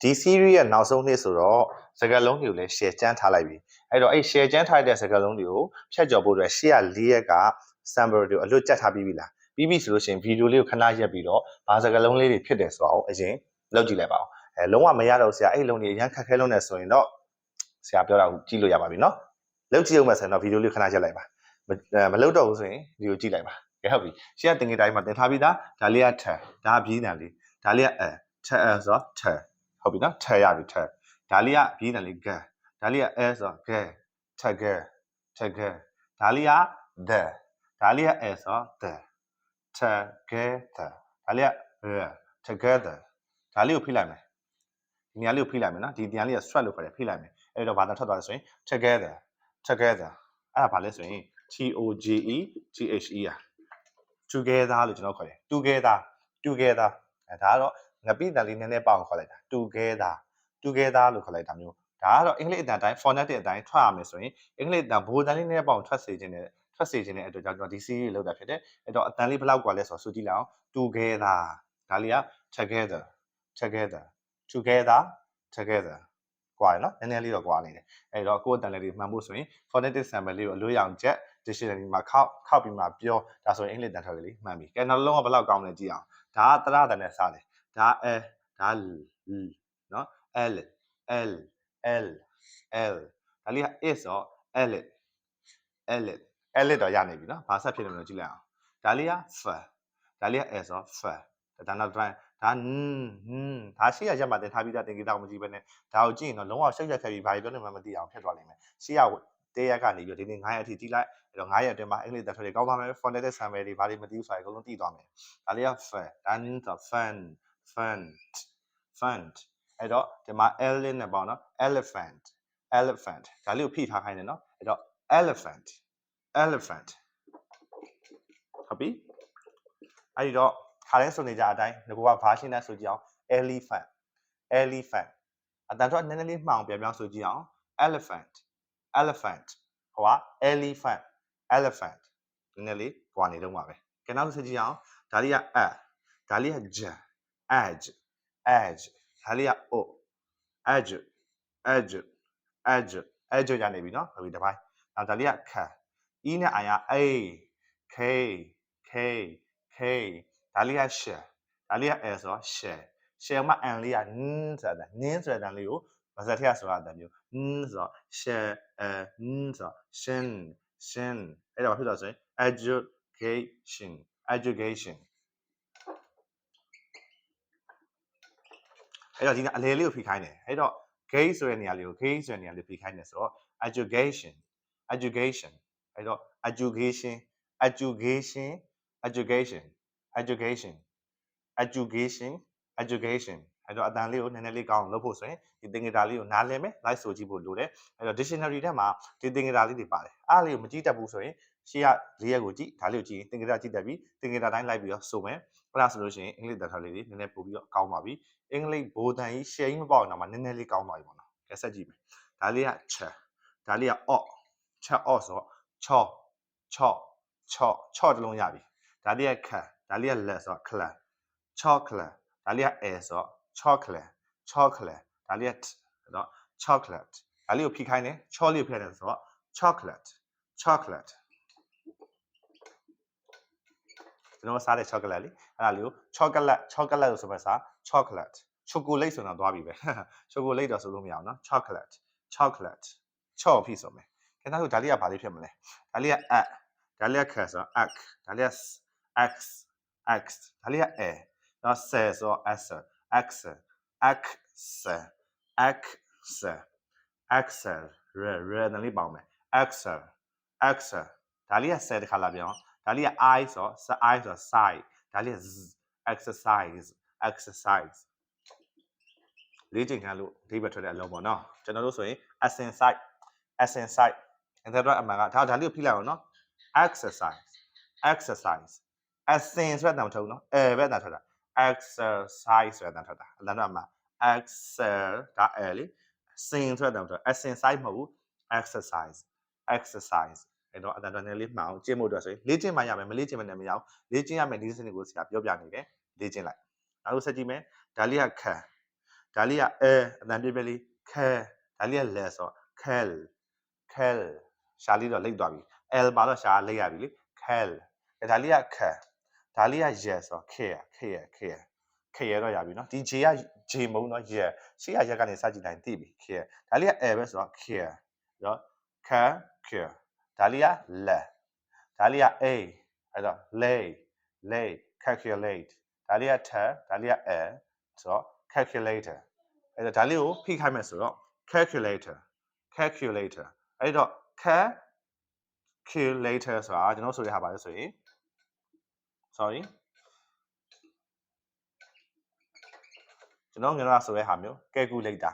ဒီ series ရဲ့နောက်ဆုံးနှစ်ဆိုတော့စကားလုံးတွေကိုလည်း share ကျန်းထားလိုက်ပြီအဲ့တော့အဲ့ share ကျန်းထားတဲ့စကားလုံးတွေကိုဖြတ်ကျော်ဖို့အတွက်ရှေ့က၄ရက်က sample တွေကိုအလွတ်ကျက်ထားပြီးပြီလားပြီးပြီဆိုလို့ရှိရင်ဗီဒီယိုလေးကိုခဏရက်ပြီးတော့ဘာစကားလုံးလေးတွေဖြစ်တယ်ဆိုတော့အရင်လောက်ကြည့်လိုက်ပါဦးအဲလုံးဝမရတော့ဆရာအဲ့လုံးတွေအရင်ခက်ခဲလုံးနေဆိုရင်တော့ဆရာပြောတာကိုကြည့်လို့ရပါပြီเนาะလောက်ကြည့်အောင်မယ်ဆိုရင်တော့ဗီဒီယိုလေးခဏရက်လိုက်ပါမမလောက်တော့ဘူးဆိုရင်ဗီဒီယိုကြည့်လိုက်ပါကဲဟုတ်ပြီရှေ့ကတင်ကြတိုင်းမှာတင်ထားပြီးသားဒါလေးကထဒါကပြီးတယ်လေးဒါလေးကအဲထအဲဆိုတော့ထ ဟုတ်ပြီနော်ထရပြီထဒါလေးကပြီးတယ်လေးဂဒါလေးကအဲဆိုတော့ဂထဂထဂဒါလေးက the ဒါလေးကအဲဆိုတော့ the together ဒါလေးက together ဒါလေးကိုဖိလိုက်မယ်ဒီနေရာလေးကိုဖိလိုက်မယ်နော်ဒီနေရာလေးက strut လို့ခေါ်တယ်ဖိလိုက်မယ်အဲ့တော့ဘာသာထွက်သွားလဲဆိုရင် together together အဲ့ဒါဘာလဲဆိုရင် T O G E T H E อ่ะ together လို့ကျွန်တော်ခေါ်တယ် together together အဲဒါကတော့ ငပိတန်လေးနည်းနည်းပေါအောင်ခေါ်လိုက်တာ together together လို့ခေါ်လိုက်တာမျိုးဒါကတော့အင်္ဂလိပ်အတန်တိုင်း phonetic အတိုင်းထွက်ရမယ်ဆိုရင်အင်္ဂလိပ်အတန်ဘိုးတန်လေးနည်းနည်းပေါအောင်ထွက်စေခြင်းနဲ့ထွက်စေခြင်းတဲ့အတွက်ကြောင့်ကျွန်တော်ဒီ series လောက်တာဖြစ်တယ်အဲ့တော့အတန်လေးဘယ်လောက်กว่าလဲဆိုတော့ဆိုကြည့်လိုက်အောင် together ဒါလေးက together together together together กว่าနော်နည်းနည်းလေးတော့กว่าနေတယ်အဲ့တော့ကိုယ့်အတန်လေးတွေမှန်ဖို့ဆိုရင် phonetic sample လေးကိုအလွတ်ရအောင်ချက် dictionary မှာခောက်ခောက်ပြီးမှပြောဒါဆိုရင်အင်္ဂလိပ်တန်ထွက်လေးမှန်ပြီကဲနောက်လုံးကဘယ်လောက်ကောင်းလဲကြည့်အောင်ဒါကတရတန်နဲ့စားတယ် ဒါအဲဒါလနော် l l l l ဒါလေးက is တော့ l l l တော့ရနေပြီနော်ဘာဆက်ဖြစ်နေမလို့ကြည့်လိုက်အောင်ဒါလေးက f ဒါလေးက s တော့ f ဒါနောက် drive ဒါဟင်းဟင်းဒါရှေ့ရရက်မှာတင်ထားပြီးသားတင်ကြတော့မကြည့်ဘဲနဲ့ဒါကိုကြည့်ရင်တော့လုံးဝရှက်ရက်ခဲ့ပြီးဘာပြောနေမှမသိအောင်ဖြစ်သွားလိမ့်မယ်ရှေ့ရတေးရက်ကနေပြီးဒီနေ့9ရက်အထိကြည့်လိုက်အဲ့တော့9ရက်အတွင်းမှာအင်္ဂလိပ်တက်ထွက်တွေကောင်းသွားမယ် phonetic sample တွေဘာတွေမသိဘူးဆိုတာအကုန်လုံးသိသွားမယ်ဒါလေးက f ဒါနင်းတော့ fun fun fun အဲ့တော့ဒီမှာ l နဲ့ပေါ့နော် elephant elephant ဒါလေးကိုဖိထားခိုင်းတယ်နော်အဲ့တော့ elephant elephant ဟုတ်ပြီအဲ့ဒီတော့ခါတိုင်းဆိုနေကြအတိုင်းငါကဘာရှင်းတဲ့ဆိုကြည့်အောင် elephant elephant အတန်တော့နည်းနည်းလေးမှောင်ပြန်ပြောင်းဆိုကြည့်အောင် elephant elephant ဟိုက elephant elephant နည်းနည်းလေးပွာနေတော့မှာပဲကဲနောက်ဆိုကြည့်အောင်ဒါလေးက a ဒါလေးက j edge edge haliyaho edge edge edge edge yeah nebbe no i'll be divine anta lia ca ine i'll a k k k k ta lia sheh ta lia eso sheh sheh ma ann lia nta nta daniel pasadena sol anta nta sheh eh nta sheh sheh eh eh eh what he does education education အဲ့တော့ဒီကအလဲလေးကိုဖိခိုင်းတယ်အဲ့တော့ gay ဆိုတဲ့နေရာလေးကို gay ဆိုတဲ့နေရာလေးဖိခိုင်းတယ်ဆိုတော့ education education အဲ့တော့ education education education education education education အဲ့တော့အတန်လေးကိုနည်းနည်းလေးကောင်းအောင်လုပ်ဖို့ဆိုရင်ဒီသင်္ကေတလေးကိုနားလည်မယ် like ဆိုကြည့်ဖို့လိုတယ်အဲ့တော့ dictionary ထဲမှာဒီသင်္ကေတလေးတွေပါတယ်အားလေးကိုမကြည့်တတ်ဘူးဆိုရင်ရှေ့ကလေးရက်ကိုကြည့်ဒါလေးကိုကြည့်ရင်သင်္ကေတကြည့်တတ်ပြီးသင်္ကေတတိုင်းလိုက်ပြီးတော့ဆိုမယ် အဲ့ဒါဆိုလို့ရှိရင်အင်္ဂလိပ်တတ်ထားလေးတွေနည်းနည်းပို့ပြီးတော့ကောင်းပါပြီအင်္ဂလိပ်ဘိုးတန်ကြီး share ကြီးမပေါအောင်တော့မှနည်းနည်းလေးကောင်းသွားပြီပေါ့နော်ကဲဆက်ကြည့်မယ်ဒါလေးက cha ဒါလေးက o cha o ဆိုတော့ cho cho cho cho တလုံးရပြီဒါလေးက ka ဒါလေးက le ဆိုတော့ clan chocolate ဒါလေးက a ဆိုတော့ chocolate chocolate ဒါလေးက t ဆိုတော့ chocolate ဒါလေးကိုဖိခိုင်းတယ်ချောလေးကိုဖိခိုင်းတယ်ဆိုတော့ chocolate chocolate ကျွန်တော်စားတဲ့ chocolate လေအဲ့ဒါလေးကို chocolate chocolate လို့ဆိုမှစား chocolate chocolate ဆိုတော့သွားပြီပဲ chocolate တော့ဆိုလို့မရအောင်နော် chocolate chocolate ချော့ဖြစ်ဆိုမယ်ခင်ဗျားတို့ဒါလေးကဘာလေးဖြစ်မလဲဒါလေးက a ဒါလေးက k ဆိုတော့ ak ဒါလေးက x x ဒါလေးက a နော်ဆယ်ဆိုတော့ s x x x x ရရနလေးပေါင်းမယ် x x ဒါလေးကဆယ်တစ်ခါလာပြောင်းဒါလေး က i ဆိုတော့ i ဆိုတော့ side ဒါလေးက z exercise exercise လေးချိန်ခံလို့အဓိပ္ပာယ်ထွက်တဲ့အလုံးပေါ့နော်ကျွန်တော်တို့ဆိုရင် ascent side ascent side အဲ့ဒါတော့အမှန်ကဒါဒါလေးကိုဖိလိုက်အောင်နော် exercise exercise ascent ဆိုတဲ့တန်ထုတ်နော်အဲပဲတန်ထုတ်တာ exercise ဆိုတဲ့တန်ထုတ်တာအလန်တော့မှာ excel ဒါ l လေ sin ဆိုတဲ့တန်ထုတ် ascent side မဟုတ်ဘူး exercise exercise အဲ့တော့အတန်တော်နည်းလေးမှအောင်ကျင့်ဖို့အတွက်ဆိုရင်လေ့ကျင့်မှရမယ်မလေ့ကျင့်မနဲ့မရအောင်လေ့ကျင့်ရမယ်ဒီစနစ်ကိုဆရာပြောပြနေတယ်လေ့ကျင့်လိုက်နောက်တစ်ဆက်ကြည့်မယ်ဒါလေးကခံဒါလေးကအဲအတန်ပြပြလေးခဲဒါလေးကလဲဆို kel kel ရှာလေးတော့လိမ့်သွားပြီ l ပါတော့ရှာလိမ့်ရပြီလေ kel ဒါလေးကခဒါလေးက yes ဆို care care care care တော့ရပြီနော်ဒီ j က j မုံတော့ yes ရှေ့ကရက်ကနေစကြည့်တိုင်းသိပြီ care ဒါလေးက l ပဲဆိုတော့ care နော် care care ဒါလေးက le ဒါလေးက a အဲ့တော့ lay lay calculate ဒါလေးက t ဒါလေးက a ဆိုတော့ calculator အဲ့တော့ဒါလေးကိုဖိခိုင်းမယ်ဆိုတော့ calculator calculator အဲ့တော့ calculator ဆိုတာကျွန်တော်ဆိုရဟာပါလဲဆိုရင် sorry ကျွန်တော်ငရဆိုတဲ့ဟာမျိုး calculator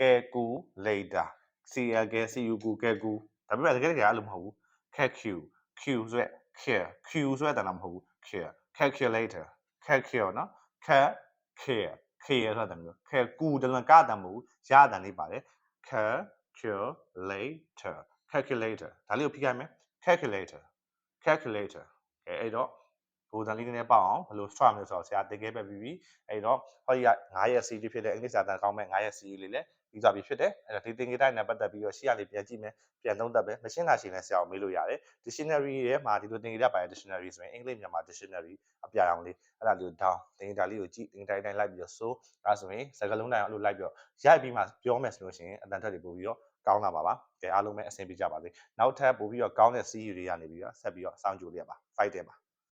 calculator cl c cu cu calcu ဒါပေမဲ့တကယ်တကယ်အဲ့လိုမဟုတ်ဘူး calc q ဆိုရက် care q ဆိုရက်တန်းမဟုတ်ဘူး care calculator calcul နော် cal care care ဆိုတာမျိုး cal ကူတလန်ကတန်းမဟုတ်ရတန်းလေးပါတယ် calculator calculator ဒါလေးကိုဖိခိုင်းမယ် calculator calculator အဲအဲ့တော့ ဘိုးတန်လေးနည်းနည်းပေါ့အောင်ဘယ်လို start မလဲဆိုတော့ဆရာတင်ခဲ့ပဲပြီးပြီအဲ့တော့ဟောဒီက9ရက် series ဖြစ်တဲ့အင်္ဂလိပ်စာတန်ကောင်းမဲ့9ရက် series လေးလည်းပြီးသွားပြီဖြစ်တယ်အဲ့တော့ဒီသင်္ကေတနဲ့ပတ်သက်ပြီးတော့ရှေ့ကနေပြန်ကြည့်မယ်ပြန်သုံးသပ်ပဲမရှင်းတာရှင်းလဲဆရာကိုမေးလို့ရတယ် dictionary ရဲ့မှာဒီလိုသင်္ကေတပါတဲ့ dictionary ဆိုရင်အင်္ဂလိပ်မြန်မာ dictionary အပြအောင်လေးအဲ့ဒါလေးကို down သင်္ကေတလေးကိုကြည့်သင်္ကေတတိုင်းလိုက်ပြီးတော့ so ဒါဆိုရင်စကားလုံးတိုင်းအဲ့လိုလိုက်ပြီးတော့ရိုက်ပြီးမှပြောမယ်ဆိုလို့ရှိရင်အတန်ထက်တွေပို့ပြီးတော့ကောင်းလာပါပါကဲအားလုံးပဲအဆင်ပြေကြပါစေနောက်ထပ်ပို့ပြီးတော့ကောင်းတဲ့ series တွေကနေပြီးတော့ဆက်ပြီးတော့စောင့်ကြိုရပါ fight တယ်ပါ